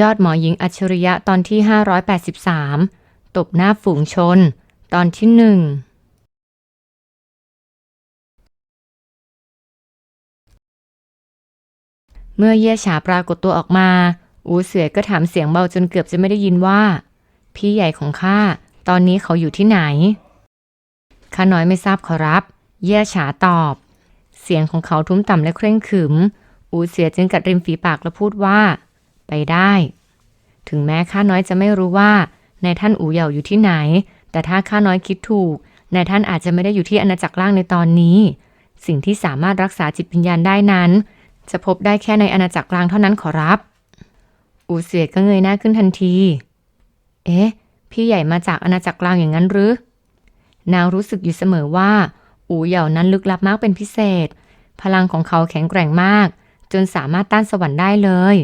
ยอดหมอหญิงอัจฉริยะตอนที่ 583 ตบหน้าฝูงชน ตอนที่หนึ่งเมื่อเย่ฉาปรากฏตัวออกมา อูเสวยก็ถามเสียงเบาจนเกือบจะไม่ได้ยินว่า พี่ใหญ่ของข้าตอนนี้เขาอยู่ที่ไหนข้าน้อยไม่ทราบขอรับ เย่ฉาตอบ เสียงของเขาทุ้มต่ำและเคร่งขรึม อูเสียจึงกัดริมฝีปากและพูดว่า ไปได้ ถึงแม้ข้าน้อยจะไม่รู้ว่า นายท่านอูเหย่าอยู่ที่ไหน แต่ถ้าข้าน้อยคิดถูก นายท่านอาจจะไม่ได้อยู่ที่อาณาจักรล่างในตอนนี้ สิ่งที่สามารถรักษาจิตวิญญาณได้นั้น จะพบได้แค่ในอาณาจักรกลางเท่านั้นขอรับ อูเสียก็เงยหน้าขึ้นทันที เอ๊ะ พี่ใหญ่มาจากอาณาจักรกลางอย่างนั้นหรือ นางรู้สึกอยู่เสมอว่า อูเหย่านั้นลึกลับมากเป็นพิเศษ พลังของเขาแข็งแกร่งมาก จนสามารถต้านสวรรค์ได้เลย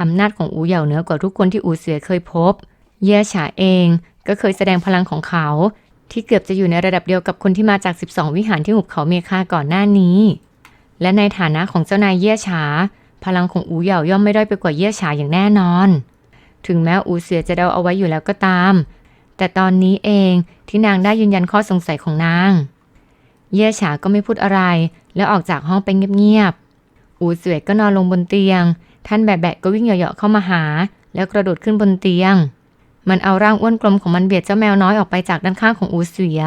อำนาจของอูเหย่าเหนือกว่าทุกคนที่อูเสือเคยพบ เย่ฉาเองก็เคยแสดงพลังของเขา ที่เกือบจะอยู่ในระดับเดียวกับคนที่มาจาก 12 วิหารที่หุบเขาเมคาก่อนหน้านี้ และในฐานะของเจ้านายเย่ฉา พลังของอูเหย่าย่อมไม่ด้อยไปกว่าเย่ฉาอย่างแน่นอน ถึงแม้อูเสือจะเดาเอาไว้อยู่แล้วก็ตาม แต่ตอนนี้เองที่นางได้ยืนยันข้อสงสัยของนาง เย่ฉาก็ไม่พูดอะไร แล้วออกจากห้องไปเงียบๆอูเสวยก็นอนลงบนเตียง ท่านแบะแบะก็วิ่งเหยาะๆเข้ามาหา แล้วกระโดดขึ้นบนเตียง มันเอาร่างอ้วนกลมของมันเบียดเจ้าแมวน้อยออกไปจากด้านข้างของอูเสือ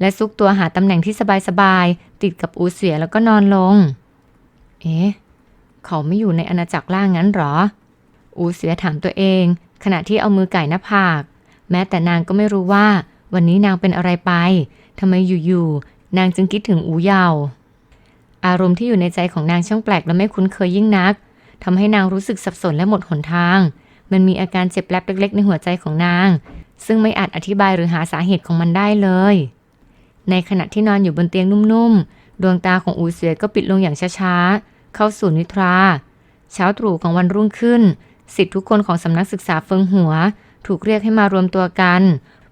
และซุกตัวหาตำแหน่งที่สบายๆติดกับอูเสือแล้วก็นอนลง เอ๊ะเขาไม่อยู่ในอาณาจักรล่างงั้นหรอ อูเสือถามตัวเอง ขณะที่เอามือไก่หน้าผาก แม้แต่นางก็ไม่รู้ว่า วันนี้นางเป็นอะไรไปทำไมอยู่ๆนางจึงคิดถึงอูเยา อารมณ์ที่อยู่ในใจของนางช่างแปลกและไม่คุ้นเคยยิ่งนัก ทำให้นางรู้สึกสับสนและหมดหนทาง มันมีอาการเจ็บแลบเล็ก ๆ ในหัวใจของนาง ซึ่งไม่อาจอธิบายหรือหาสาเหตุของมันได้เลย ในขณะที่นอนอยู่บนเตียงนุ่มๆ ดวงตาของอูเสือก็ปิดลงอย่างช้าๆ เข้าสู่นิทรา เช้าตรู่ของวันรุ่งขึ้น สิทธิทุกคนของสำนักศึกษาเฟิงหัว ถูกเรียกให้มารวมตัวกัน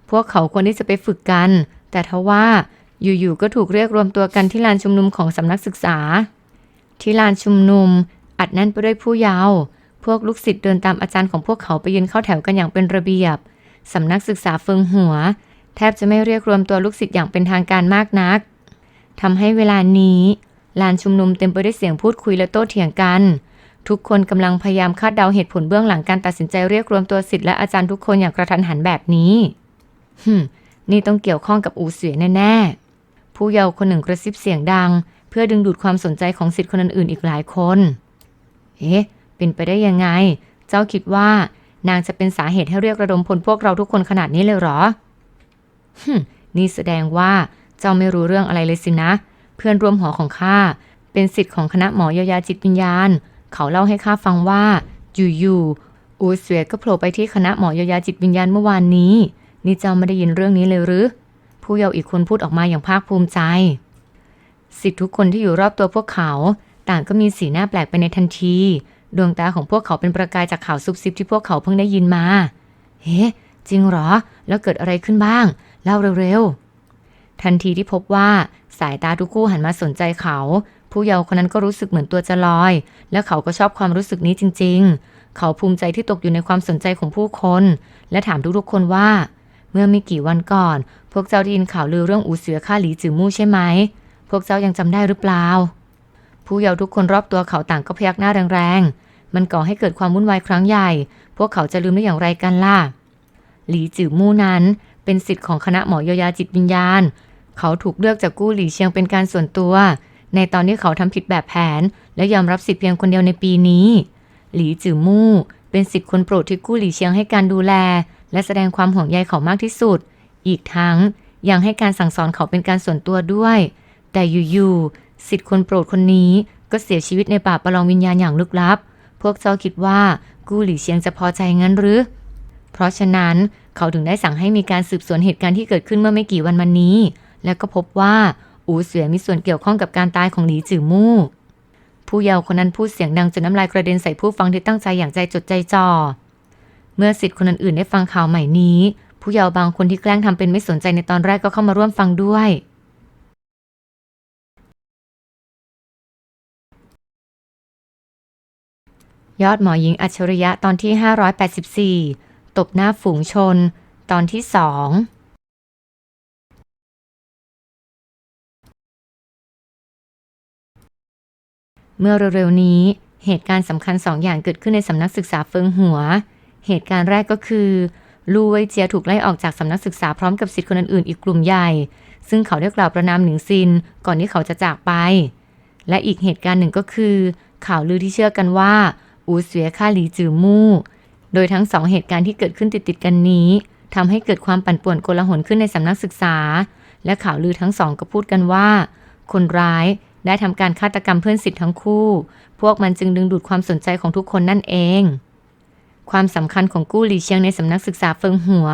พวกเขาควรที่จะไปฝึกกัน แต่ทว่าอยู่ๆ ก็ถูกเรียกรวมตัวกันที่ลานชุมนุมของสำนักศึกษา ที่ลานชุมนุม อัดแน่นไปด้วยผู้เยาว์พวกลูกศิษย์เดินตามอาจารย์ของพวกเขาไปยืนเข้าแถวกันอย่างเป็นระเบียบ สำนักศึกษาเฟิงหัว แทบจะไม่เรียกรวมตัวลูกศิษย์อย่างเป็นทางการมากนักทำให้เวลานี้ลานชุมนุมเต็มไปด้วยเสียงพูดคุยและโต้เถียงกัน ทุกคนกำลังพยายามคาดเดาเหตุผลเบื้องหลังการตัดสินใจเรียกรวมตัวศิษย์และอาจารย์ทุกคนอย่างกระทันหันแบบนี้ฮึมนี่ต้องเกี่ยวข้องกับอูเสือแน่ๆ ผู้เยาว์คนหนึ่งกระซิบเสียงดัง เพื่อดึงดูดความสนใจของศิษย์คนอื่นๆอีกหลายคน เอ๊ะ เป็นไปได้ยังไง เจ้าคิดว่านางจะเป็นสาเหตุให้เรียกระดมพลพวกเราทุกคนขนาดนี้เลยเหรอฮึนี่แสดงว่าเจ้าไม่รู้เรื่องอะไรเลยสินะ เพื่อนร่วมหอของข้าเป็นศิษย์ของคณะหมอยายาจิตวิญญาณ เขาเล่าให้ข้าฟังว่าอยู่ๆอูเสวียก็โผล่ไปที่คณะหมอยายาจิตวิญญาณเมื่อวานนี้ นี่เจ้าไม่ได้ยินเรื่องนี้เลยหรือ ผู้เยาว์อีกคนพูดออกมาอย่างภาคภูมิใจ สิทธิ์ทุกคนที่อยู่รอบตัวพวกเขา ต่างก็มีสีหน้าแปลกไปในทันที ดวงตาของพวกเขาเป็นประกายจากข่าวซุบซิบที่พวกเขาเพิ่งได้ยินมา เฮ้จริงเหรอ แล้วเกิดอะไรขึ้นบ้าง เล่าเร็วๆ ทันทีที่พบว่าสายตาทุกคู่หันมาสนใจเขา ผู้เยาว์คนนั้นก็รู้สึกเหมือนตัวจะลอย และเขาก็ชอบความรู้สึกนี้จริง ๆ เขาภูมิใจที่ตกอยู่ในความสนใจของผู้คน และถามทุกๆคนว่า เมื่อไม่กี่วันก่อน พวกเจ้าได้ยินข่าวลือเรื่องอูเสือฆ่าหลีจือมู่ใช่ไหม พวกเจ้ายังจำได้หรือเปล่า ผู้เยาว์ทุกคนรอบตัวเขาต่างก็พยักหน้าแรงๆ มันก่อให้เกิดความวุ่นวายครั้งใหญ่ พวกเขาจะลืมได้อย่างไรกันล่ะ หลีจื่อมู่นั้น เป็นสิทธิ์ของคณะหมอยายาจิตวิญญาณ เขาถูกเลือกจากกู้หลีเชียงเป็นการส่วนตัว ในตอนที่เขาทำผิดแบบแผน และยอมรับสิทธิ์เพียงคนเดียวในปีนี้ หลีจื่อมู่เป็นสิทธิ์คนโปรดที่กู้หลีเชียงให้การดูแล และแสดงความห่วงใยเขามากที่สุด อีกทั้งยังให้การสั่งสอนเขาเป็นการส่วนตัวด้วย แต่อยู่ๆ สิทธิ์คนโปรดคนนี้ก็เสียชีวิตในป่าประลองวิญญาณอย่างลึกลับ พวกเจ้าคิดว่ากู้หลี่เชียงจะพอใจงั้นหรือ เพราะฉะนั้นเขาถึงได้สั่งให้มีการสืบสวนเหตุการณ์ที่เกิดขึ้นเมื่อไม่กี่วันมานี้ และก็พบว่าอูเสือมีส่วนเกี่ยวข้องกับการตายของหลีจือมู่ ผู้เยาว์คนนั้นพูดเสียงดังจนน้ำลายกระเด็นใส่ผู้ฟังที่ตั้งใจอย่างใจจดใจจ่อ เมื่อสิทธิ์คนอื่นๆได้ฟังข่าวใหม่นี้ ผู้เยาว์บางคนที่แกล้งทำเป็นไม่สนใจในตอนแรกก็เข้ามาร่วมฟังด้วย ยอดหมอหญิงอัจฉริยะตอนที่ 584 ตบหน้าฝูงชน ตอนที่สองเมื่อเร็วๆนี้เหตุการณ์สำคัญสองอย่างเกิดขึ้นในสำนักศึกษาเฟิงหัว เหตุการณ์แรกก็คือลู่เวยเจียถูกไล่ออกจากสำนักศึกษาพร้อมกับสิทธิคนอื่นๆอีกกลุ่มใหญ่ ซึ่งเขาได้กล่าวประนามหนิงซินก่อนที่เขาจะจากไป และอีกเหตุการณ์หนึ่งก็คือ ข่าวลือที่เชื่อกันว่า อูเสวียฆ่าหลีจือมู่ โดยทั้งสองเหตุการณ์ที่เกิดขึ้นติดๆกันนี้ทำให้เกิดความปั่นป่วนโกลาหลขึ้นในสำนักศึกษา และข่าวลือทั้งสองก็พูดกันว่า คนร้ายได้ทำการฆาตกรรมเพื่อนสิทธิ์ทั้งคู่ พวกมันจึงดึงดูดความสนใจของทุกคนนั่นเอง ความสำคัญของกู้หลีเชียงในสำนักศึกษาเฟิงหัว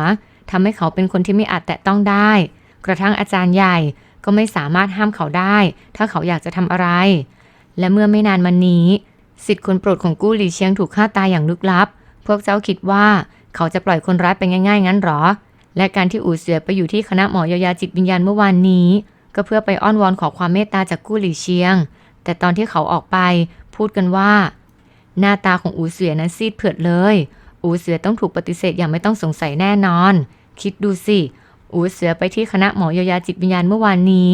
ทำให้เขาเป็นคนที่ไม่อาจแตะต้องได้ กระทั่งอาจารย์ใหญ่ก็ไม่สามารถห้ามเขาได้ ถ้าเขาอยากจะทำอะไร และเมื่อไม่นานมานี้ สิทธิ์คนโปรดของกู้หลีเชียงถูกฆ่าตายอย่างลึกลับ พวกเจ้าคิดว่าเขาจะปล่อยคนร้ายไปง่ายๆ งั้นหรอ และการที่อูเสือไปอยู่ที่คณะหมอยายาจิตวิญญาณเมื่อวานนี้ ก็เพื่อไปอ้อนวอนขอความเมตตาจากกู้หลีเชียง แต่ตอนที่เขาออกไปพูดกันว่า หน้าตาของอูเสือนั้นซีดเผือดเลย อูเสือต้องถูกปฏิเสธอย่างไม่ต้องสงสัยแน่นอน คิดดูสิ อูเสือไปที่คณะหมอยายาจิตวิญญาณเมื่อวานนี้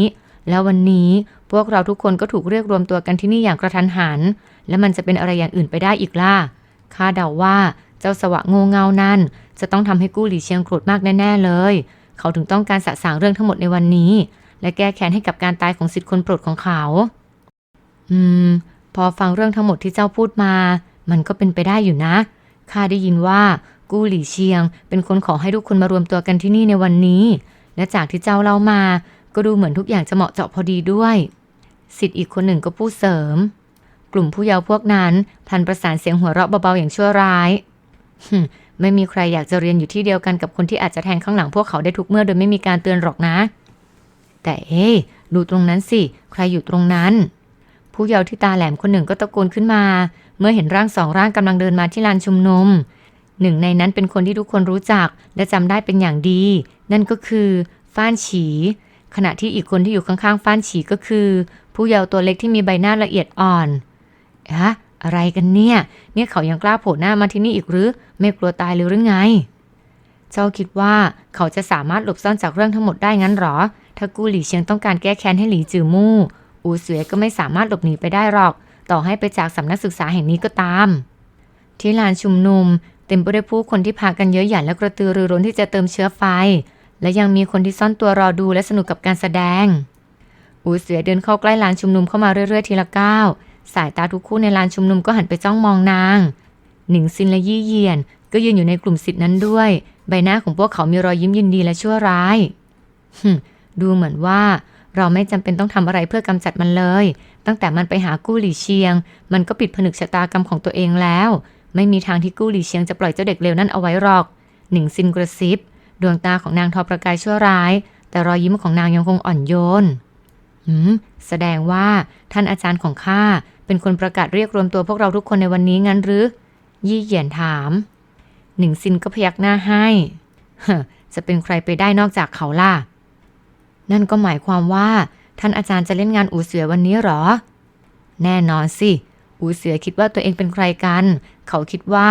แล้ววันนี้ พวกเราทุกคนก็ถูกเรียกรวมตัวกันที่นี่อย่างกระทันหัน และมันจะเป็นอะไรอย่างอื่นไปได้อีกล่ะข้าเดาว่าเจ้าสวะโง่เงานั่น จะต้องทำให้กู้หลีเชียงโกรธมากแน่ๆเลย เขาถึงต้องการสะสางเรื่องทั้งหมดในวันนี้ และแก้แค้นให้กับการตายของสิทธิ์คนโปรดของเขา อืม พอฟังเรื่องทั้งหมดที่เจ้าพูดมา มันก็เป็นไปได้อยู่นะข้าได้ยินว่ากู้หลี่เชียง เป็นคนขอให้ทุกคนมารวมตัวกันที่นี่ในวันนี้ และจากที่เจ้าเล่ามา ก็ดูเหมือนทุกอย่างจะเหมาะเจาะพอดีด้วย สิทธิ์อีกคนหนึ่งก็พูดเสริม กลุ่มผู้เยาว์พวกนั้นพันประสานเสียงหัวเราะเบาๆอย่างชั่วร้ายหึไม่มีใครอยากจะเรียนอยู่ที่เดียวกันกับคนที่อาจจะแทงข้างหลังพวกเขาได้ทุกเมื่อโดยไม่มีการเตือนหรอกนะ แต่เอ๊ดูตรงนั้นสิ ใครอยู่ตรงนั้น ผู้เยาว์ที่ตาแหลมคนหนึ่งก็ตะโกนขึ้นมา เมื่อเห็นร่างสองร่างกำลังเดินมาที่ลานชุมนุมหนึ่งในนั้นเป็นคนที่ทุกคนรู้จักและจำได้เป็นอย่างดี นั่นก็คือ ฟ้านฉี ขณะที่อีกคนที่อยู่ข้างๆ ฟ้านฉีก็คือ ผู้เยาว์ตัวเล็กที่มีใบหน้าละเอียดอ่อนฮะอะไรกันเนี่ย เนี่ยเขายังกล้าโผล่หน้ามาที่นี่อีกหรือ ไม่กลัวตายเลยหรือไง เจ้าคิดว่าเขาจะสามารถหลบซ่อนจากเรื่องทั้งหมดได้งั้นหรอ ถ้ากูหลี่เชียงต้องการแก้แค้นให้หลี่จือมู่ อูเสวยก็ไม่สามารถหลบหนีไปได้หรอก ต่อให้ไปจากสำนักศึกษาแห่งนี้ก็ตาม ที่ลานชุมนุม เต็มไปด้วยผู้คนที่พากันเยอะหยันและกระตือรือร้นที่จะเติมเชื้อไฟ และยังมีคนที่ซ่อนตัวรอดูและสนุกกับการแสดง อูเสือเดินเข้าใกล้ลานชุมนุมเข้ามาเรื่อยๆทีละก้าวสายตาทุกคู่ในลานชุมนุมก็หันไปจ้องมองนาง หนิงซินและยี่เยียน ก็ยืนอยู่ในกลุ่มสิทธินั้นด้วย ใบหน้าของพวกเขามีรอยยิ้มยินดีและชั่วร้ายหึดูเหมือนว่า เราไม่จำเป็นต้องทำอะไรเพื่อกำจัดมันเลย ตั้งแต่มันไปหากู้หลี่เชียง มันก็ปิดผนึกชะตากรรมของตัวเองแล้ว ไม่มีทางที่กู้หลี่เชียงจะปล่อยเจ้าเด็กเลวนั่นเอาไว้หรอก หนิงซินกระซิบ ดวงตาของนางทอประกายชั่วร้าย แต่รอยยิ้มของนางยังคงอ่อนโยน หืม แสดงว่าท่านอาจารย์ของข้าเป็นคนประกาศเรียกรวมตัวพวกเราทุกคนในวันนี้งั้นหรือ ยี่เหยียนถาม หนิงซินก็พยักหน้าให้จะเป็นใครไปได้นอกจากเขาล่ะ นั่นก็หมายความว่า ท่านอาจารย์จะเล่นงานอูเสือวันนี้หรอ แน่นอนสิ อูเสือคิดว่าตัวเองเป็นใครกัน เขาคิดว่า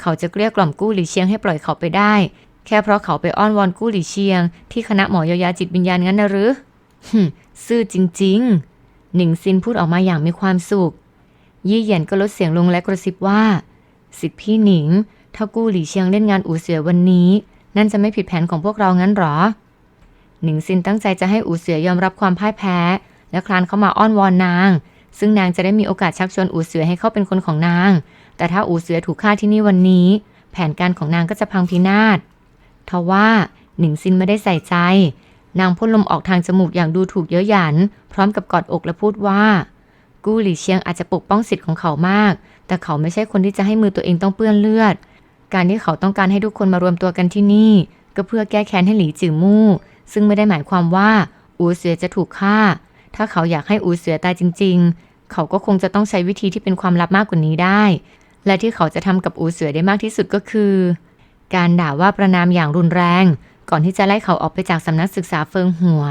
เขาจะเกลี้ยกล่อมกู้หลี่เชียงให้ปล่อยเขาไปได้ แค่เพราะเขาไปอ้อนวอนกู้หลี่เชียง ที่คณะหมอยายาจิตวิญญาณงั้นนะหรือ ซื่อจริง ๆ หนิงซินพูดออกมาอย่างมีความสุข ยี่เหยียนก็ลดเสียงลงและกระซิบว่า สิทธิพี่หนิง ถ้ากู้หลี่เชียงเล่นงานอูเสือวันนี้ นั่นจะไม่ผิดแผนของพวกเรางั้นหรอ หนิงซินตั้งใจจะให้อูเสือยอมรับความพ่ายแพ้ และคลานเข้ามาอ้อนวอนนาง ซึ่งนางจะได้มีโอกาสชักชวนอูเสือให้เข้าเป็นคนของนาง แต่ถ้าอูเสือถูกฆ่าที่นี่วันนี้ แผนการของนางก็จะพังพินาศทว่าหนิงซินไม่ได้ใส่ใจ นางพ่นลมออกทางจมูกอย่างดูถูกเย้ยหยัน พร้อมกับกอดอกและพูดว่า กู้หลี่เชียงอาจจะปกป้องสิทธิ์ของเขามาก แต่เขาไม่ใช่คนที่จะให้มือตัวเองต้องเปื้อนเลือด การที่เขาต้องการให้ทุกคนมารวมตัวกันที่นี่ ก็เพื่อแก้แค้นให้หลีจือมู่ ซึ่งไม่ได้หมายความว่าอูเสือจะถูกฆ่า ถ้าเขาอยากให้อูเสือตายจริง ๆ เขาก็คงจะต้องใช้วิธีที่เป็นความลับมากกว่านี้ได้ และที่เขาจะทำกับอูเสือได้มากที่สุดก็คือ การด่าว่าประนามอย่างรุนแรง ก่อนที่จะไล่เขาออกไปจากสำนักศึกษาเฟิงหัว